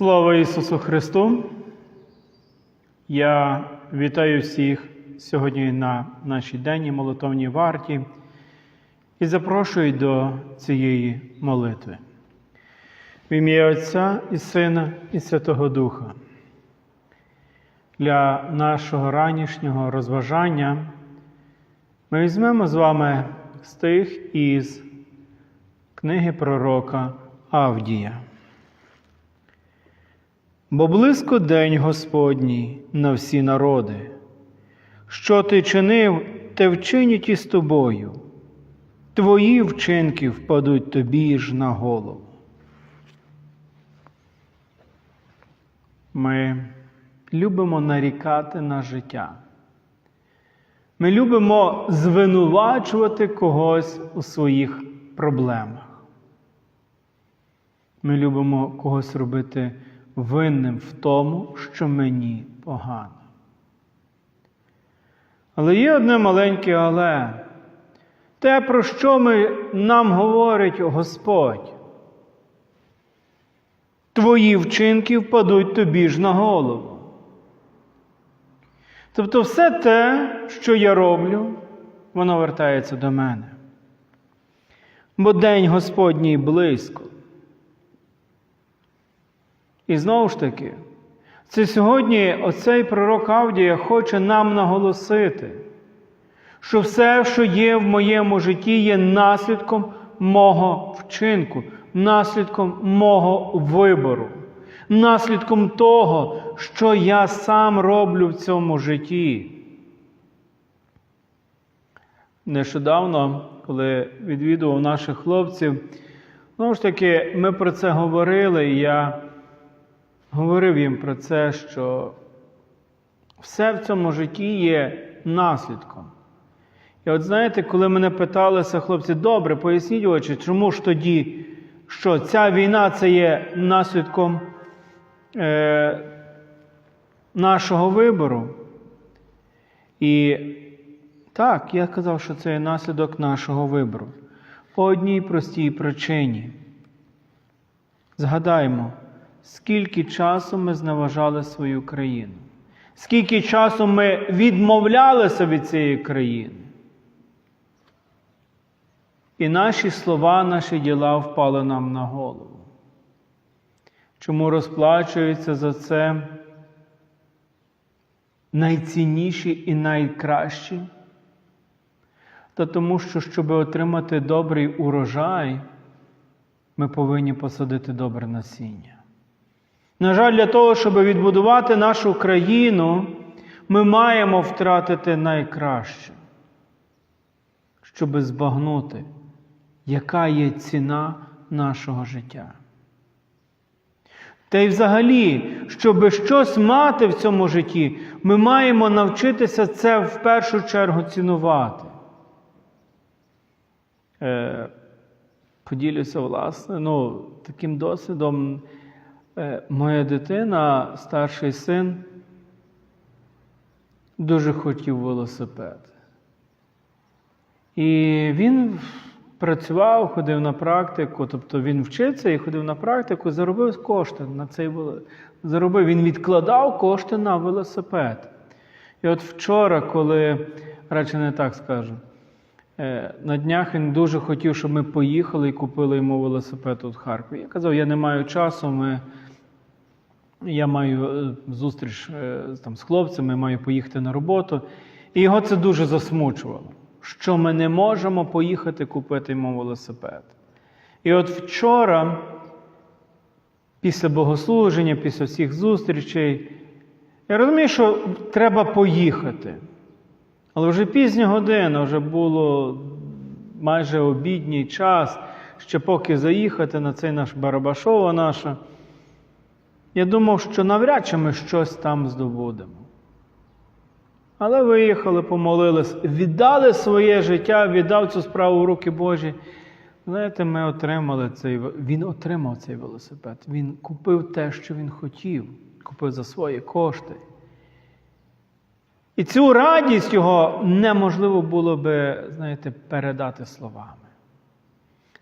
Слава Ісусу Христу! Я вітаю всіх сьогодні на нашій денній молитовній варті і запрошую до цієї молитви. В ім'я Отця і Сина і Святого Духа. Для нашого ранішнього розважання ми візьмемо з вами стих із книги пророка Авдія. Бо близько день Господній на всі народи. Що ти чинив, те вчинять із тобою. Твої вчинки впадуть тобі ж на голову. Ми любимо нарікати на життя. Ми любимо звинувачувати когось у своїх проблемах. Ми любимо когось робити винним в тому, що мені погано. Але є одне маленьке але. Те, про що ми, нам говорить Господь. Твої вчинки впадуть тобі ж на голову. Тобто все те, що я роблю, воно вертається до мене. Бо день Господній близько. І знову ж таки, це сьогодні оцей пророк Авдія хоче нам наголосити, що все, що є в моєму житті, є наслідком мого вчинку, наслідком мого вибору, наслідком того, що я сам роблю в цьому житті. Нещодавно, коли відвідував наших хлопців, знову ж таки, ми про це говорили, і я говорив їм про це, що все в цьому житті є наслідком. І от знаєте, коли мене питалися хлопці, добре, поясніть очі, чому ж тоді, що ця війна це є наслідком е, нашого вибору? І так, я казав, що це є наслідок нашого вибору. По одній простій причині. Згадаймо, скільки часу ми зневажали свою країну, скільки часу ми відмовлялися від цієї країни. І наші слова, наші діла впали нам на голову. Чому розплачуються за це найцінніші і найкращі? Та тому, що, щоб отримати добрий урожай, ми повинні посадити добре насіння. На жаль, для того, щоб відбудувати нашу країну, ми маємо втратити найкраще, щоб збагнути, яка є ціна нашого життя. Та й взагалі, щоб щось мати в цьому житті, ми маємо навчитися це в першу чергу цінувати. Е, Поділюся, власне, ну, таким досвідом. Е, Моя дитина, старший син, дуже хотів велосипед. І він працював, ходив на практику, тобто він вчиться і ходив на практику, заробив кошти на цей заробив. Він відкладав кошти на велосипед. І от вчора, коли, радше не так скажу, е, на днях він дуже хотів, щоб ми поїхали і купили йому велосипед в Харкові. Я казав, я не маю часу, ми я маю е, зустріч е, там, з хлопцями, маю поїхати на роботу. І його це дуже засмучувало, що ми не можемо поїхати купити йому велосипед. І от вчора, після богослуження, після всіх зустрічей, я розумію, що треба поїхати. Але вже пізня година, вже було майже обідній час, ще поки заїхати на цей наш Барабашова наша. Я думав, що навряд чи ми щось там здобудемо. Але виїхали, помолились, віддали своє життя, віддав цю справу в руки Божі. Знаєте, ми отримали цей він отримав цей велосипед. Він купив те, що він хотів, купив за свої кошти. І цю радість його неможливо було би, знаєте, передати словами.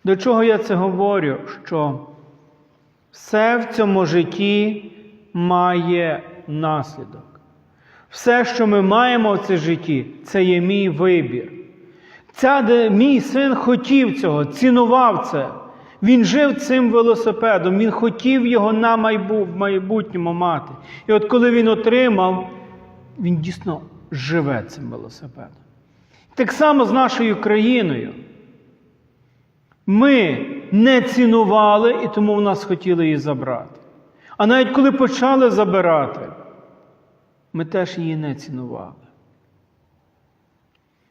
До чого я це говорю? Що Все в цьому житті має наслідок. Все, що ми маємо в цьому житті, це є мій вибір. Ця, де мій син хотів цього, цінував це. Він жив цим велосипедом, він хотів його на в майбутньому мати. І от коли він отримав, він дійсно живе цим велосипедом. Так само з нашою країною. Ми не цінували і тому в нас хотіли її забрати. А навіть коли почали забирати, ми теж її не цінували.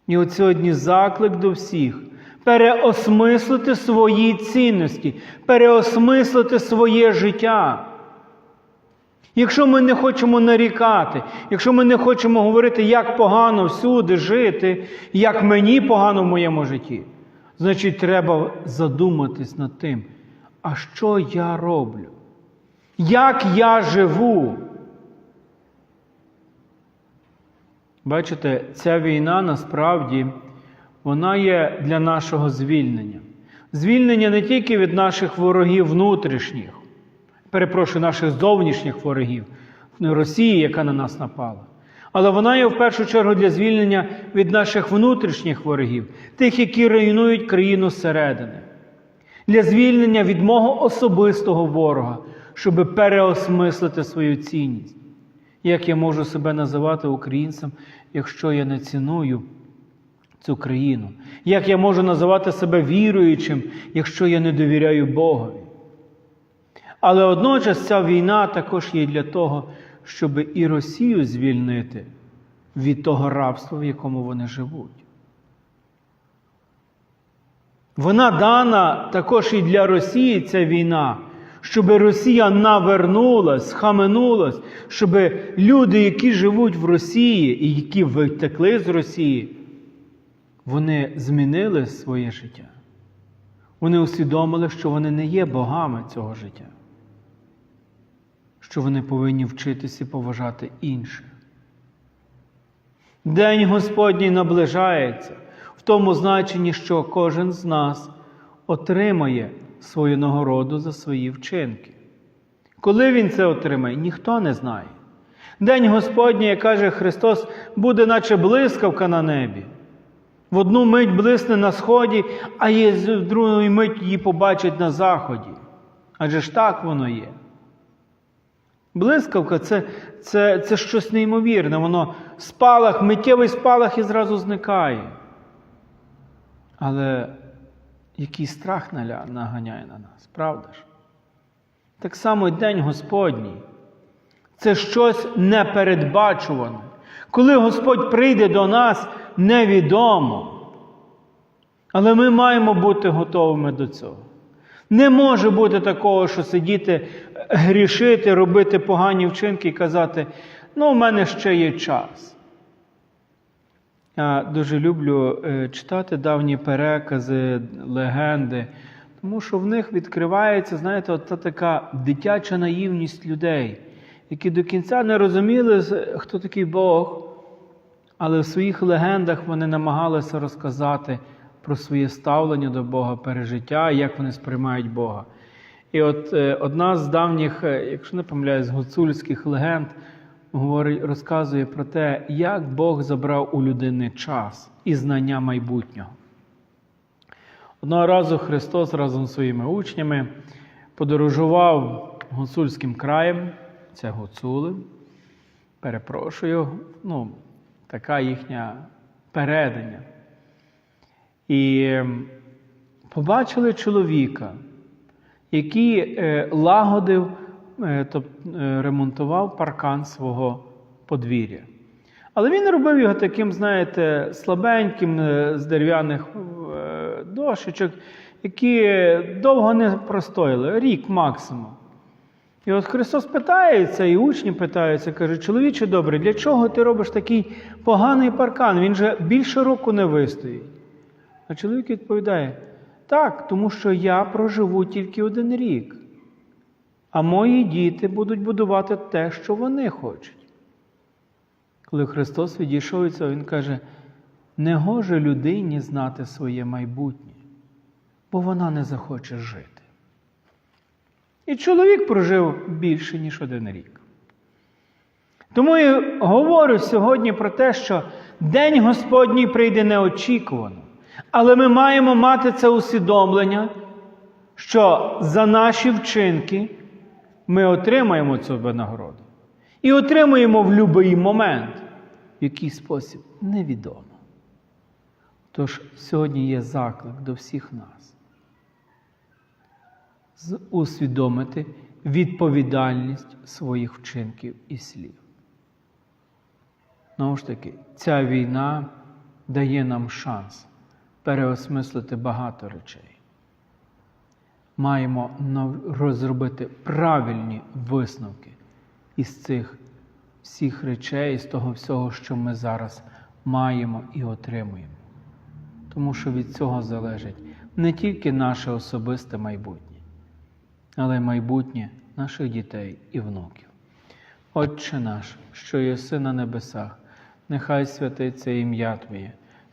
І от сьогодні заклик до всіх переосмислити свої цінності, переосмислити своє життя. Якщо ми не хочемо нарікати, якщо ми не хочемо говорити, як погано всюди жити, як мені погано в моєму житті, значить треба задуматись над тим, а що я роблю? Як я живу? Бачите, ця війна насправді вона є для нашого звільнення. Звільнення не тільки від наших ворогів внутрішніх, перепрошую, наших зовнішніх ворогів, Росії, яка на нас напала. Але вона є в першу чергу для звільнення від наших внутрішніх ворогів, тих, які руйнують країну зсередини, для звільнення від мого особистого ворога, щоб переосмислити свою цінність. Як я можу себе називати українцем, якщо я не ціную цю країну? Як я можу називати себе віруючим, якщо я не довіряю Богові? Але одночас ця війна також є для того, щоб і Росію звільнити від того рабства, в якому вони живуть. Вона дана також і для Росії ця війна, щоб Росія навернулась, схаменулась, щоб люди, які живуть в Росії і які витекли з Росії, вони змінили своє життя. Вони усвідомили, що вони не є богами цього життя, що вони повинні вчитися поважати інших. День Господній наближається в тому значенні, що кожен з нас отримає свою нагороду за свої вчинки. Коли він це отримає, ніхто не знає. День Господній, як каже Христос, буде наче блискавка на небі. В одну мить блисне на сході, а в другу мить її побачить на заході. Адже ж так воно є. Блискавка це, це, це щось неймовірне, воно спалах, миттєвий спалах і зразу зникає. Але який страх наганяє на нас, правда ж? Так само й День Господній. Це щось непередбачуване. Коли Господь прийде до нас, невідомо. Але ми маємо бути готовими до цього. Не може бути такого, що сидіти, грішити, робити погані вчинки і казати, ну, у мене ще є час. Я дуже люблю е, читати давні перекази, легенди, тому що в них відкривається, знаєте, от та така дитяча наївність людей, які до кінця не розуміли, хто такий Бог, але в своїх легендах вони намагалися розказати про своє ставлення до Бога, пережиття, як вони сприймають Бога. І от е, одна з давніх, е, якщо не помиляюсь, гуцульських легенд говорить, розказує про те, як Бог забрав у людини час і знання майбутнього. Одного разу Христос разом зі своїми учнями подорожував гуцульським краєм, це гуцули, перепрошую, ну, така їхня передання. І ем, побачили чоловіка, який е, лагодив, е, е, ремонтував паркан свого подвір'я. Але він робив його таким, знаєте, слабеньким з дерев'яних дошечок, які довго не простояли, рік максимум. І от Христос питається, і учні питаються, каже, чоловіче добре, для чого ти робиш такий поганий паркан? Він же більше року не вистоїть. А чоловік відповідає: так, тому що я проживу тільки один рік, а мої діти будуть будувати те, що вони хочуть. Коли Христос відійшов від цього, Він каже: не гоже людині знати своє майбутнє, бо вона не захоче жити. І чоловік прожив більше, ніж один рік. Тому я говорю сьогодні про те, що День Господній прийде неочікувано. Але ми маємо мати це усвідомлення, що за наші вчинки ми отримаємо цю винагороду. І отримуємо в будь-який момент, в який спосіб невідомо. Тож сьогодні є заклик до всіх нас усвідомити відповідальність своїх вчинків і слів. Знову ж таки, ця війна дає нам шанс переосмислити багато речей. Маємо розробити правильні висновки із цих всіх речей, з того всього, що ми зараз маємо і отримуємо. Тому що від цього залежить не тільки наше особисте майбутнє, але й майбутнє наших дітей і внуків. Отче наш, що єси на небесах, нехай святиться ім'я Твоє,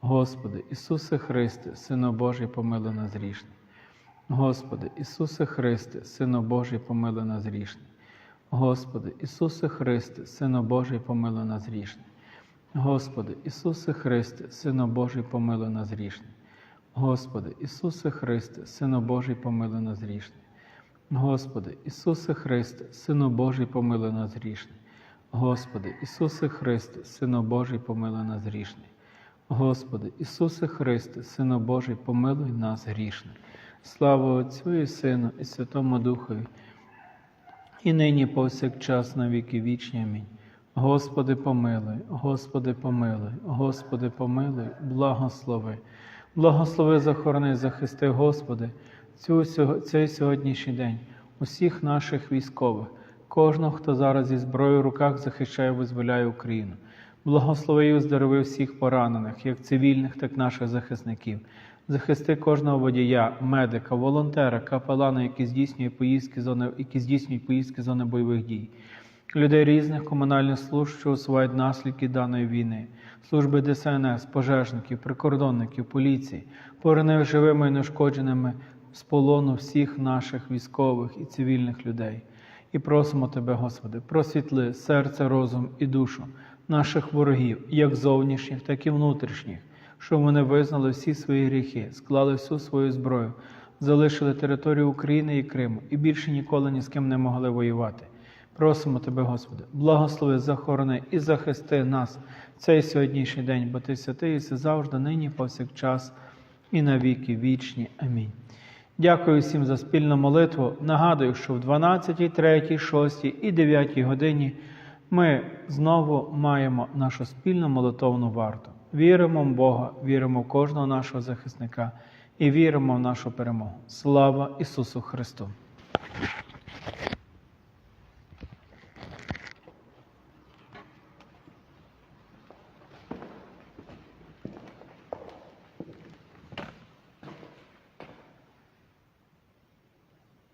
Господи, Ісусе Христе, Сино Божий, помилуй нас грішних. Господи, Ісусе Христе, Сино Божий, помилуй нас грішних. Господи, Ісусе Христе, Сино Божий, помилуй нас грішних. Господи, Ісусе Христе, Сино Божий, помилуй нас грішних. Господи, Ісусе Христе, Сино Божий, помилуй нас грішних. Господи, Ісусе Христе, Сино Божий, помилуй нас грішних. Господи, Ісусе Христе, Сино Божий, помилуй нас грішних. Господи, Ісусе Христе, Сино Божий, помилуй нас грішних. Слава Отцю і Сину, і Святому Духові, і нині повсякчас на віки вічні. Амінь. Господи, помилуй, Господи, помилуй, Господи, помилуй, благослови. Благослови, захорони, захисти, Господи, цю, цей сьогоднішній день, усіх наших військових, кожного, хто зараз зі зброєю в руках захищає, визволяє Україну. Благослови і оздорови всіх поранених, як цивільних, так і наших захисників. Захисти кожного водія, медика, волонтера, капелана, які здійснюють поїздки зони, які здійснюють поїздки зони бойових дій, людей різних комунальних служб, що усувають наслідки даної війни, служби ДСНС, пожежників, прикордонників, поліції, поверни живими і нешкодженими з полону всіх наших військових і цивільних людей. І просимо Тебе, Господи, просвітли серце, розум і душу наших ворогів, як зовнішніх, так і внутрішніх, щоб вони визнали всі свої гріхи, склали всю свою зброю, залишили територію України і Криму і більше ніколи ні з ким не могли воювати. Просимо Тебе, Господи, благослови, захорони і захисти нас цей сьогоднішній день, бо Ти святий, і завжди, нині, повсякчас і на віки вічні. Амінь. Дякую всім за спільну молитву. Нагадую, що в 12, 3, 6 і 9 годині ми знову маємо нашу спільну молитовну варту. Віримо в Бога, віримо в кожного нашого захисника і віримо в нашу перемогу. Слава Ісусу Христу!